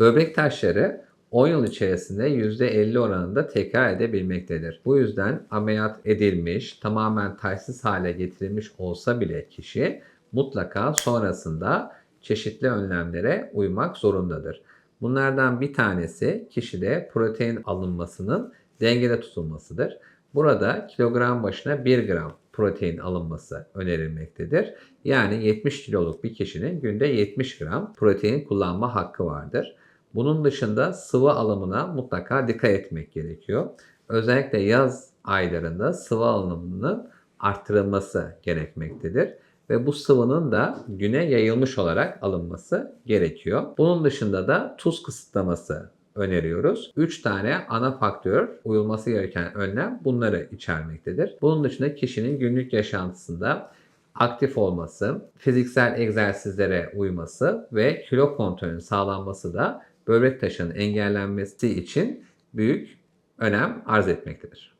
Böbrek taşları 10 yıl içerisinde %50 oranında tekrar edebilmektedir. Bu yüzden ameliyat edilmiş, tamamen taşsız hale getirilmiş olsa bile kişi mutlaka sonrasında çeşitli önlemlere uymak zorundadır. Bunlardan bir tanesi kişide protein alınmasının dengede tutulmasıdır. Burada kilogram başına 1 gram protein alınması önerilmektedir. Yani 70 kiloluk bir kişinin günde 70 gram protein kullanma hakkı vardır. Bunun dışında sıvı alımına mutlaka dikkat etmek gerekiyor. Özellikle yaz aylarında sıvı alımının arttırılması gerekmektedir ve bu sıvının da güne yayılmış olarak alınması gerekiyor. Bunun dışında da tuz kısıtlaması öneriyoruz. 3 tane ana faktör uyulması gereken önlem bunları içermektedir. Bunun dışında kişinin günlük yaşantısında aktif olması, fiziksel egzersizlere uyması ve kilo kontrolünün sağlanması da böbrek taşının engellenmesi için büyük önem arz etmektedir.